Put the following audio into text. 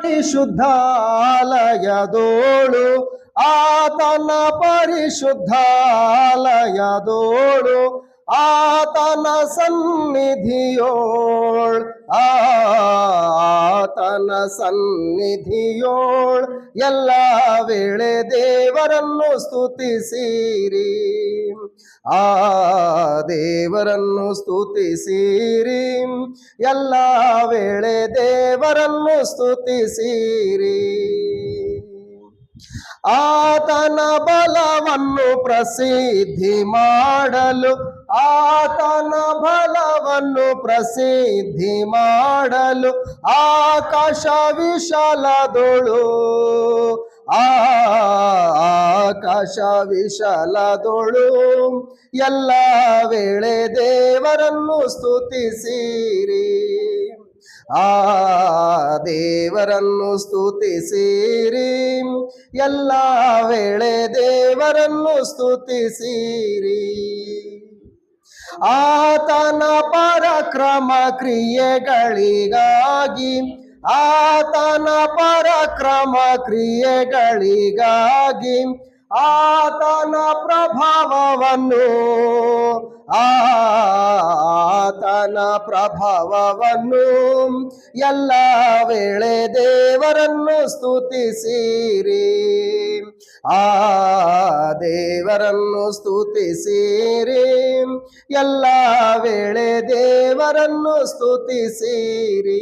ಪರಿಶುದ್ಧಾಲಯದೋಳು ಆತನ ಪರಿಶುದ್ಧಾಲಯದೋಳು ಆತನ ಸನ್ನಿಧಿಯೋಳ್. ಆತನ ಸನ್ನಿಧಿಯೋಳ್ ಎಲ್ಲ ವೇಳೆ ದೇವರನ್ನು ಸ್ತುತಿಸಿರಿ. ಆ ದೇವರನ್ನು ಸ್ತುತಿಸಿರಿ. ಎಲ್ಲ ವೇಳೆ ದೇವರನ್ನು ಸ್ತುತಿಸಿರಿ. ಆತನ ಬಲವನ್ನು ಪ್ರಸಿದ್ಧಿ ಮಾಡಲು ಆತನ ಬಲವನ್ನು ಪ್ರಸಿದ್ಧಿ ಮಾಡಲು ಆಕಾಶ ವಿಶಾಲದೊಳು. ಆಕಾಶ ವಿಶಾಲದೊಳು. ಎಲ್ಲ ವೇಳೆ ದೇವರನ್ನು ಸ್ತುತಿಸಿರಿ. ಆ ದೇವರನ್ನು ಸ್ತುತಿಸಿರಿ. ಎಲ್ಲ ವೇಳೆ ದೇವರನ್ನು ಸ್ತುತಿಸಿರಿ. ಆತನ ಪರಕ್ರಮ ಕ್ರಿಯೆಗಳಿಗಾಗಿ ಆತನ ಪರಕ್ರಮ ಕ್ರಿಯೆಗಳಿಗಾಗಿ ಆತನ ಪ್ರಭಾವವನ್ನು ಆತನ ಪ್ರಭಾವವನ್ನು ಎಲ್ಲ ವೇಳೆ ದೇವರನ್ನು ಸ್ತುತಿಸಿರಿ. ಆ ದೇವರನ್ನು ಸ್ತುತಿಸಿರಿ. ಎಲ್ಲ ವೇಳೆ ದೇವರನ್ನು ಸ್ತುತಿಸಿರಿ.